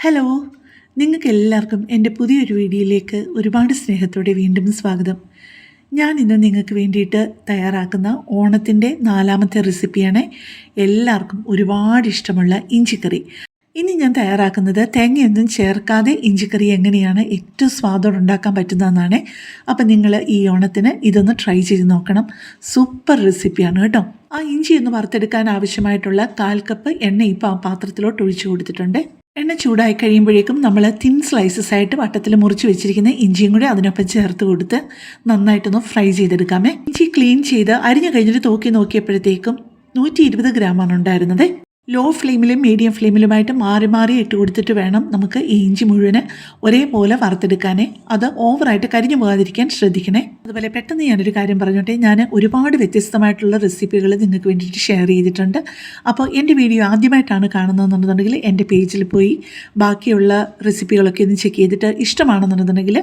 Hello നിങ്ങൾക്ക് എല്ലാവർക്കും എന്റെ പുതിയൊരു വീഡിയോയിലേക്ക് ഒരുപാട് സ്നേഹത്തോടെ വീണ്ടും സ്വാഗതം. ഞാൻ ഇന്ന് നിങ്ങൾക്ക് വേണ്ടിയിട്ട് തയ്യാറാക്കുന്ന ഓണത്തിന്റെ നാലാമത്തെ റെസിപ്പിയാണ് എല്ലാവർക്കും ഒരുപാട് ഇഷ്ടമുള്ള ഇഞ്ചിക്കറി. ഇനി ഞാൻ തയ്യാറാക്കുന്നത് തേങ്ങയൊന്നും ചേർക്കാതെ ഇഞ്ചിക്കറി എങ്ങനെയാണ് ഏറ്റവും സ്വാദോടെ ഉണ്ടാക്കാൻ പറ്റുന്നതെന്നാണ്. അപ്പം നിങ്ങൾ ഈ ഓണത്തിന് ഇതൊന്ന് ട്രൈ ചെയ്ത് നോക്കണം. സൂപ്പർ റെസിപ്പിയാണ് കേട്ടോ. ആ ഇഞ്ചി ഒന്ന് വറുത്തെടുക്കാൻ ആവശ്യമായിട്ടുള്ള കാൽ കപ്പ് എണ്ണ ഇപ്പോൾ ആ പാത്രത്തിലോട്ട് ഒഴിച്ചു കൊടുത്തിട്ടുണ്ട്. എണ്ണ ചൂടായി കഴിയുമ്പോഴേക്കും നമ്മൾ തിൻ സ്ലൈസസ് ആയിട്ട് വട്ടത്തിൽ മുറിച്ച് വെച്ചിരിക്കുന്ന ഇഞ്ചിയും കൂടി അതിനൊപ്പം ചേർത്ത് കൊടുത്ത് നന്നായിട്ടൊന്ന് ഫ്രൈ ചെയ്തെടുക്കാമേ. ഇഞ്ചി ക്ലീൻ ചെയ്ത് അരിഞ്ഞു കഴിഞ്ഞിട്ട് തോക്കി നോക്കിയപ്പോഴത്തേക്കും നൂറ്റി ഇരുപത് ഗ്രാമാണ് ഉണ്ടായിരുന്നത്. ലോ ഫ്ലെയിമിലും മീഡിയം ഫ്ലെയിമിലുമായിട്ട് മാറി മാറി ഇട്ട് കൊടുത്തിട്ട് വേണം നമുക്ക് ഈ ഇഞ്ചി മുഴുവൻ ഒരേപോലെ വറുത്തെടുക്കാനേ. അത് ഓവറായിട്ട് കരിഞ്ഞു പോകാതിരിക്കാൻ ശ്രദ്ധിക്കണേ. അതുപോലെ പെട്ടെന്ന് ഞാനൊരു കാര്യം പറഞ്ഞോട്ടെ. ഞാൻ ഒരുപാട് വ്യത്യസ്തമായിട്ടുള്ള റെസിപ്പികൾ നിങ്ങൾക്ക് വേണ്ടിയിട്ട് ഷെയർ ചെയ്തിട്ടുണ്ട്. അപ്പോൾ എന്റെ വീഡിയോ ആദ്യമായിട്ടാണ് കാണുന്നതെന്നുണ്ടെന്നുണ്ടെങ്കിൽ എന്റെ പേജിൽ പോയി ബാക്കിയുള്ള റെസിപ്പികളൊക്കെ ഒന്ന് ചെക്ക് ചെയ്തിട്ട് ഇഷ്ടമാണെന്നുണ്ടെന്നുണ്ടെങ്കിൽ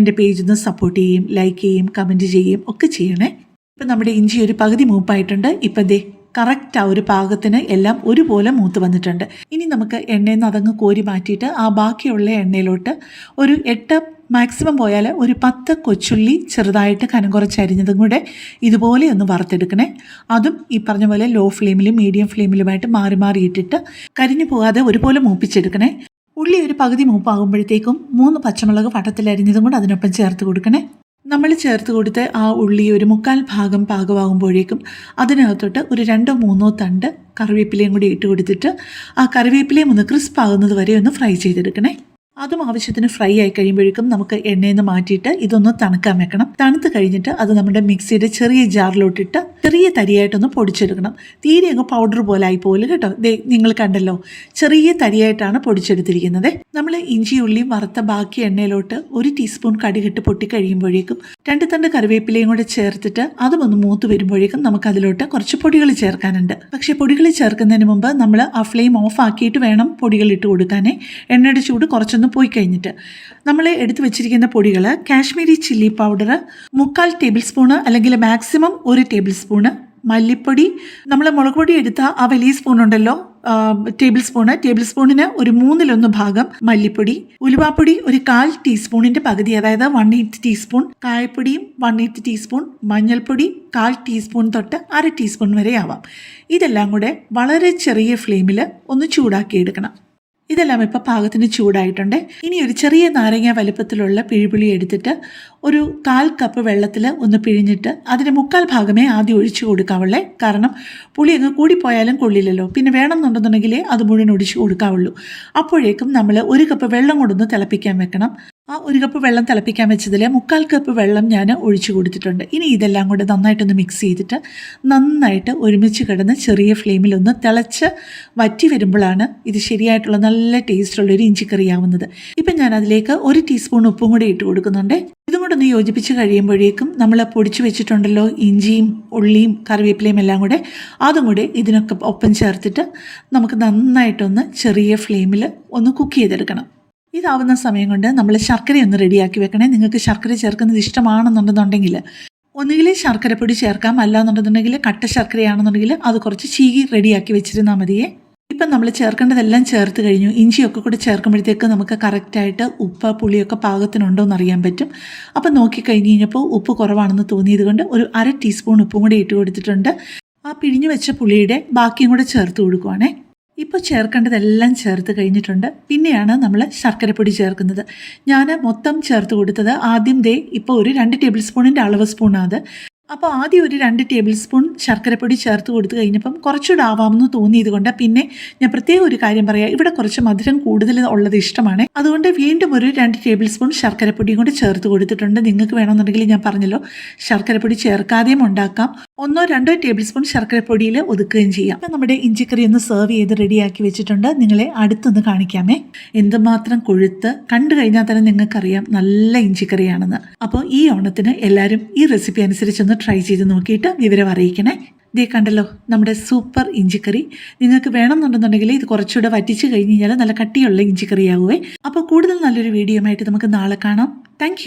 എന്റെ പേജ് ഒന്ന് സപ്പോർട്ട് ചെയ്യും ലൈക്ക് ചെയ്യും കമന്റ് ചെയ്യും ഒക്കെ ചെയ്യണേ. ഇപ്പം നമ്മുടെ ഇഞ്ചി ഒരു പകുതി മൂപ്പായിട്ടുണ്ട്. ഇപ്പം ദേ കറക്റ്റ് ആ ഒരു പാകത്തിന് എല്ലാം ഒരുപോലെ മൂത്ത് വന്നിട്ടുണ്ട്. ഇനി നമുക്ക് എണ്ണയിൽ നിന്ന് അതങ്ങ് കോരി മാറ്റിയിട്ട് ആ ബാക്കിയുള്ള എണ്ണയിലോട്ട് ഒരു എട്ട് മാക്സിമം പോയാൽ ഒരു പത്ത് കൊച്ചുള്ളി ചെറുതായിട്ട് കനം കുറച്ച് അരിഞ്ഞതും കൂടെ ഇതുപോലെ ഒന്ന് വറുത്തെടുക്കണേ. അതും ഈ പറഞ്ഞ പോലെ ലോ ഫ്ലെയിമിലും മീഡിയം ഫ്ലെയിമിലുമായിട്ട് മാറി മാറി ഇട്ടിട്ട് കരിഞ്ഞു പോകാതെ ഒരുപോലെ മൂപ്പിച്ചെടുക്കണേ. ഉള്ളി ഒരു പകുതി മൂപ്പാകുമ്പോഴത്തേക്കും മൂന്ന് പച്ചമുളക് വട്ടത്തിൽ അരിഞ്ഞതും കൂടെ അതിനൊപ്പം ചേർത്ത് കൊടുക്കണേ. നമ്മൾ ചേർത്ത് കൊടുത്ത് ആ ഉള്ളി ഒരു മുക്കാൽ ഭാഗം പാകമാകുമ്പോഴേക്കും അതിനകത്തോട്ട് ഒരു രണ്ടോ മൂന്നോ തണ്ട് കറിവേപ്പിലയും കൂടി ഇട്ട് കൊടുത്തിട്ട് ആ കറിവേപ്പിലയും ഒന്ന് ക്രിസ്പ് ആകുന്നത് വരെ ഒന്ന് ഫ്രൈ ചെയ്തെടുക്കണേ. അതും ആവശ്യത്തിന് ഫ്രൈ ആയി കഴിയുമ്പോഴേക്കും നമുക്ക് എണ്ണയിൽ നിന്ന് മാറ്റിയിട്ട് ഇതൊന്ന് തണുക്കാൻ വെക്കണം. തണുത്ത് കഴിഞ്ഞിട്ട് അത് നമ്മുടെ മിക്സിയുടെ ചെറിയ ജാറിലോട്ടിട്ട് ചെറിയ തരിയായിട്ടൊന്ന് പൊടിച്ചെടുക്കണം. തീരെ അങ്ങ് പൗഡർ പോലെ ആയി പോലും കേട്ടോ. ദേ നിങ്ങൾ കണ്ടല്ലോ. ചെറിയ തരിയായിട്ടാണ് പൊടിച്ചെടുത്തിരിക്കുന്നത്. നമ്മൾ ഇഞ്ചി ഉള്ളിയും വറുത്ത ബാക്കി എണ്ണയിലോട്ട് ഒരു ടീസ്പൂൺ കടുകിട്ട് പൊട്ടി കഴിയുമ്പോഴേക്കും രണ്ട് തണ്ട് കറിവേപ്പിലയും കൂടെ ചേർത്തിട്ട് അതും ഒന്ന് മൂത്ത് വരുമ്പോഴേക്കും നമുക്ക് അതിലോട്ട് കുറച്ച് പൊടികൾ ചേർക്കാനുണ്ട്. പക്ഷേ പൊടികൾ ചേർക്കുന്നതിന് മുമ്പ് നമ്മൾ ആ ഫ്ലെയിം ഓഫ് ആക്കിയിട്ട് വേണം പൊടികൾ ഇട്ട് കൊടുക്കാനേ. എണ്ണയുടെ ചൂട് കുറച്ചൊന്ന് പോയി കഴിഞ്ഞിട്ട് നമ്മൾ എടുത്തു വെച്ചിരിക്കുന്ന പൊടികൾ കാശ്മീരി ചില്ലി പൗഡർ മുക്കാൽ ടേബിൾ സ്പൂണ് അല്ലെങ്കിൽ മാക്സിമം ഒരു ടേബിൾ സ്പൂണ് മല്ലിപ്പൊടി. നമ്മൾ മുളക് പൊടി എടുത്ത ആ വലിയ സ്പൂൺ ഉണ്ടല്ലോ ടേബിൾ സ്പൂണ്. ടേബിൾ സ്പൂണിന് ഒരു മൂന്നിലൊന്ന് ഭാഗം മല്ലിപ്പൊടി. ഉലുവാപ്പൊടി ഒരു കാൽ ടീസ്പൂണിന്റെ പകുതി അതായത് വൺ എയ്റ്റ് ടീസ്പൂൺ കായപ്പൊടിയും വൺ എയ്റ്റ് ടീസ്പൂൺ മഞ്ഞൾപ്പൊടി കാൽ ടീസ്പൂൺ തൊട്ട് അര ടീസ്പൂൺ വരെ ആവാം. ഇതെല്ലാം കൂടെ വളരെ ചെറിയ ഫ്ലെയിമിൽ ഒന്ന് ചൂടാക്കി എടുക്കണം ഇതെല്ലാം ഇപ്പോൾ പാകത്തിന് ചൂടായിട്ടുണ്ട്. ഇനി ഒരു ചെറിയ നാരങ്ങ വലുപ്പത്തിലുള്ള പിഴിപുളി എടുത്തിട്ട് ഒരു കാൽ കപ്പ് വെള്ളത്തിൽ ഒന്ന് പിഴിഞ്ഞിട്ട് അതിന്റെ മുക്കാൽ ഭാഗമേ ആദ്യം ഒഴിച്ചു കൊടുക്കാവുള്ളേ. കാരണം പുളി അങ്ങ് കൂടിപ്പോയാലും കൊള്ളില്ലല്ലോ. പിന്നെ വേണമെന്നുണ്ടെന്നുണ്ടെങ്കിലേ അത് മുഴുവൻ ഒഴിച്ചു കൊടുക്കാവുള്ളൂ. അപ്പോഴേക്കും നമ്മൾ ഒരു കപ്പ് വെള്ളം കൊണ്ടൊന്ന് തിളപ്പിക്കാൻ വെക്കണം. ആ ഒരു കപ്പ് വെള്ളം തിളപ്പിക്കാൻ വെച്ചതിൽ മുക്കാൽ കപ്പ് വെള്ളം ഞാൻ ഒഴിച്ചു കൊടുത്തിട്ടുണ്ട്. ഇനി ഇതെല്ലാം കൂടെ നന്നായിട്ടൊന്ന് മിക്സ് ചെയ്തിട്ട് നന്നായിട്ട് ഒരുമിച്ച് കിടന്ന് ചെറിയ ഫ്ലെയിമിൽ ഒന്ന് തിളച്ച് വറ്റി വരുമ്പോഴാണ് ഇത് ശരിയായിട്ടുള്ള നല്ല ടേസ്റ്റുള്ള ഒരു ഇഞ്ചിക്കറി ആവുന്നത്. ഇപ്പം ഞാൻ അതിലേക്ക് ഒരു ടീസ്പൂൺ ഉപ്പും കൂടി ഇട്ട് കൊടുക്കുന്നുണ്ട്. ഇതും കൂടെ ഒന്ന് യോജിപ്പിച്ച് കഴിയുമ്പോഴേക്കും നമ്മൾ പൊടിച്ചു വെച്ചിട്ടുണ്ടല്ലോ ഇഞ്ചിയും ഉള്ളിയും കറിവേപ്പിലയും എല്ലാം കൂടെ അതും കൂടെ ഇതിനൊക്കെ ഒപ്പം ചേർത്തിട്ട് നമുക്ക് നന്നായിട്ടൊന്ന് ചെറിയ ഫ്ലെയിമിൽ ഒന്ന് കുക്ക് ചെയ്തെടുക്കണം. ഇതാവുന്ന സമയം കൊണ്ട് നമ്മൾ ശർക്കര ഒന്ന് റെഡിയാക്കി വെക്കണേ. നിങ്ങൾക്ക് ശർക്കര ചേർക്കുന്നത് ഇഷ്ടമാണെന്നുണ്ടെന്നുണ്ടെങ്കിൽ ഒന്നുകിൽ ശർക്കരപ്പൊടി ചേർക്കാം. അല്ലാന്നുണ്ടെന്നുണ്ടെങ്കിൽ കട്ട ശർക്കരയാണെന്നുണ്ടെങ്കിൽ അത് കുറച്ച് ചീകി റെഡിയാക്കി വെച്ചിരുന്നാൽ മതിയേ. ഇപ്പം നമ്മൾ ചേർക്കേണ്ടതെല്ലാം ചേർത്ത് കഴിഞ്ഞു. ഇഞ്ചിയൊക്കെ കൂടി ചേർക്കുമ്പോഴത്തേക്ക് നമുക്ക് കറക്റ്റായിട്ട് ഉപ്പ് പുളിയൊക്കെ പാകത്തിനുണ്ടോ എന്ന് അറിയാൻ പറ്റും. അപ്പം നോക്കി കഴിഞ്ഞ് കഴിഞ്ഞപ്പോൾ ഉപ്പ് കുറവാണെന്ന് തോന്നിയത് കൊണ്ട് ഒരു അര ടീസ്പൂൺ ഉപ്പും കൂടി ഇട്ട് കൊടുത്തിട്ടുണ്ട്. ആ പിഴിഞ്ഞു വെച്ച പുളിയുടെ ബാക്കിയും കൂടെ ചേർത്ത് കൊടുക്കുവാണേ. ഇപ്പോൾ ചേർക്കേണ്ടതെല്ലാം ചേർത്ത് കഴിഞ്ഞിട്ടുണ്ട്. പിന്നെയാണ് നമ്മൾ ശർക്കരപ്പൊടി ചേർക്കുന്നത്. ഞാൻ മൊത്തം ചേർത്ത് കൊടുത്തത് ആദ്യം ദേ ഇപ്പോൾ ഒരു രണ്ട് ടേബിൾ സ്പൂണിന്റെ അളവ് സ്പൂണാണ് അത്. അപ്പോൾ ആദ്യം ഒരു രണ്ട് ടേബിൾ സ്പൂൺ ശർക്കരപ്പൊടി ചേർത്ത് കൊടുത്തു കഴിഞ്ഞപ്പം കുറച്ചുകൂടെ ആവാമെന്ന് തോന്നിയത് കൊണ്ട് പിന്നെ ഞാൻ പ്രത്യേകം ഒരു കാര്യം പറയാം ഇവിടെ കുറച്ച് മധുരം കൂടുതൽ ഉള്ളത് ഇഷ്ടമാണ്. അതുകൊണ്ട് വീണ്ടും ഒരു രണ്ട് ടേബിൾ സ്പൂൺ ശർക്കരപ്പൊടിയും കൂടി ചേർത്ത് കൊടുത്തിട്ടുണ്ട്. നിങ്ങൾക്ക് വേണമെന്നുണ്ടെങ്കിൽ ഞാൻ പറഞ്ഞല്ലോ ശർക്കരപ്പൊടി ചേർക്കാതെയും ഉണ്ടാക്കാം. ഒന്നോ രണ്ടോ ടേബിൾ സ്പൂൺ ശർക്കരപ്പൊടിയിൽ ഒതുക്കുകയും ചെയ്യാം. അപ്പം നമ്മുടെ ഇഞ്ചിക്കറി ഒന്ന് സെർവ് ചെയ്ത് റെഡിയാക്കി വെച്ചിട്ടുണ്ട്. നിങ്ങളെ അടുത്തൊന്ന് കാണിക്കാമേ. എന്തുമാത്രം കൊഴുത്ത് കണ്ടു കഴിഞ്ഞാൽ തന്നെ നിങ്ങൾക്കറിയാം നല്ല ഇഞ്ചിക്കറിയാണെന്ന്. അപ്പോൾ ഈ ഓണത്തിന് എല്ലാവരും ഈ റെസിപ്പി അനുസരിച്ചൊന്ന് ട്രൈ ചെയ്ത് നോക്കിയിട്ട് വിവരം അറിയിക്കണേ. ഇതേ കണ്ടല്ലോ നമ്മുടെ സൂപ്പർ ഇഞ്ചിക്കറി. നിങ്ങൾക്ക് വേണമെന്നുണ്ടെന്നുണ്ടെങ്കിൽ ഇത് കുറച്ചുകൂടെ വറ്റിച്ച് കഴിഞ്ഞ് കഴിഞ്ഞാൽ നല്ല കട്ടിയുള്ള ഇഞ്ചിക്കറി അപ്പോൾ കൂടുതൽ നല്ലൊരു വീഡിയോ ആയിട്ട് നമുക്ക് നാളെ കാണാം. താങ്ക്